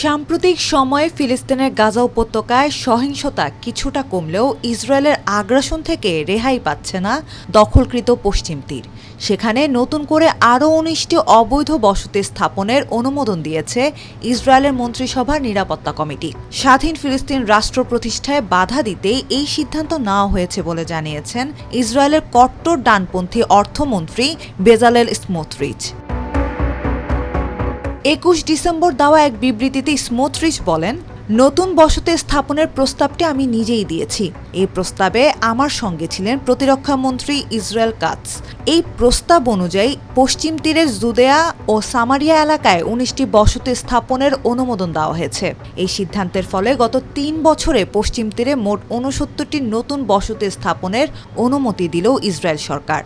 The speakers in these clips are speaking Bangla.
সাম্প্রতিক সময়ে ফিলিস্তিনের গাজা উপত্যকায় সহিংসতা কিছুটা কমলেও ইসরায়েলের আগ্রাসন থেকে রেহাই পাচ্ছে না দখলকৃত পশ্চিম তীর। সেখানে নতুন করে আরও উনিশটি অবৈধ বসতি স্থাপনের অনুমোদন দিয়েছে ইসরায়েলের মন্ত্রিসভার নিরাপত্তা কমিটি। স্বাধীন ফিলিস্তিন রাষ্ট্র প্রতিষ্ঠায় বাধা দিতেই এই সিদ্ধান্ত নেওয়া হয়েছে বলে জানিয়েছেন ইসরায়েলের কট্টর ডানপন্থী অর্থমন্ত্রী বেজালেল স্মোথরিচ একুশ ডিসেম্বর দেওয়া এক বিবৃতিতে স্মোথরিচ বলেন, নতুন বসতি স্থাপনের প্রস্তাবটি আমি নিজেই দিয়েছি। এই প্রস্তাবে আমার সঙ্গে ছিলেন প্রতিরক্ষা মন্ত্রী ইসরায়েল কাটস এই প্রস্তাব অনুযায়ী পশ্চিম তীরের জুদেয়া ও সামারিয়া এলাকায় উনিশটি বসতি স্থাপনের অনুমোদন দেওয়া হয়েছে। এই সিদ্ধান্তের ফলে গত তিন বছরে পশ্চিম তীরে মোট ঊনসত্তরটি নতুন বসতি স্থাপনের অনুমতি দিল ইসরায়েল সরকার।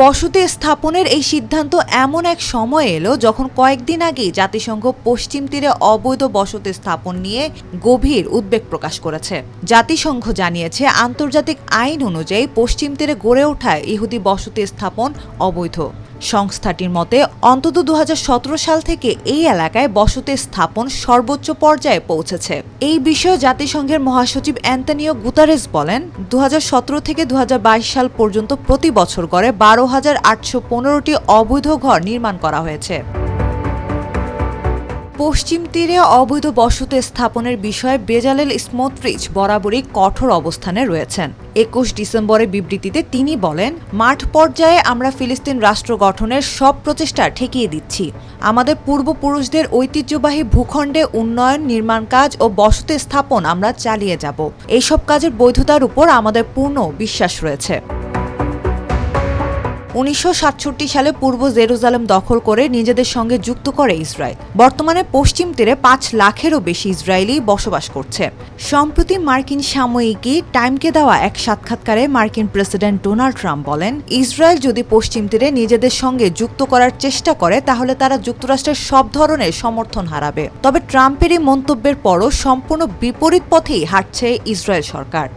বসতি স্থাপনের এই সিদ্ধান্ত এমন এক সময় এলো যখন কয়েকদিন আগে জাতিসংঘ পশ্চিম তীরে অবৈধ বসতি স্থাপন নিয়ে গভীর উদ্বেগ প্রকাশ করেছে। জাতিসংঘ জানিয়েছে, আন্তর্জাতিক আইন অনুযায়ী পশ্চিম তীরে গড়ে ওঠা ইহুদি বসতি স্থাপন অবৈধ। সংস্থাটির মতে, অন্তত দুহাজার সতেরো সাল থেকে এই এলাকায় বসতি স্থাপন সর্বোচ্চ পর্যায়ে পৌঁছেছে। এই বিষয়ে জাতিসংঘের মহাসচিব অ্যান্টনিও গুতারেস বলেন দু হাজার সতেরো থেকে দুহাজার বাইশ সাল পর্যন্ত প্রতি বছর গড়ে বারো হাজার আটশো পনেরোটি অবৈধ ঘর নির্মাণ করা হয়েছে। পশ্চিম তীরে অবৈধ বসতি স্থাপনের বিষয়ে বেজালেল স্মোত্রিচ বরাবরই কঠোর অবস্থানে রয়েছেন। একুশ ডিসেম্বরের বিবৃতিতে তিনি বলেন, মাঠ পর্যায়ে আমরা ফিলিস্তিন রাষ্ট্র গঠনের সব প্রচেষ্টা ঠেকিয়ে দিচ্ছি। আমাদের পূর্বপুরুষদের ঐতিহ্যবাহী ভূখণ্ডে উন্নয়ন, নির্মাণ কাজ ও বসতি স্থাপন আমরা চালিয়ে যাব। এইসব কাজের বৈধতার উপর আমাদের পূর্ণ বিশ্বাস রয়েছে। উনিশশো সাতষট্টি সালে পূর্ব জেরুজালেম দখল করে নিজেদের সঙ্গে যুক্ত করে ইসরায়েল। বর্তমানে পশ্চিম তীরে পাঁচ লাখেরও বেশি ইসরায়েলি বসবাস করছে। সম্প্রতি মার্কিন সাময়িকী টাইমকে দেওয়া এক সাক্ষাৎকারে মার্কিন প্রেসিডেন্ট ডোনাল্ড ট্রাম্প বলেন, ইসরায়েল যদি পশ্চিম তীরে নিজেদের সঙ্গে যুক্ত করার চেষ্টা করে, তাহলে তারা যুক্তরাষ্ট্রের সব ধরনের সমর্থন হারাবে। তবে ট্রাম্পের এই মন্তব্যের পরও সম্পূর্ণ বিপরীত পথেই হাঁটছে ইসরায়েল সরকার।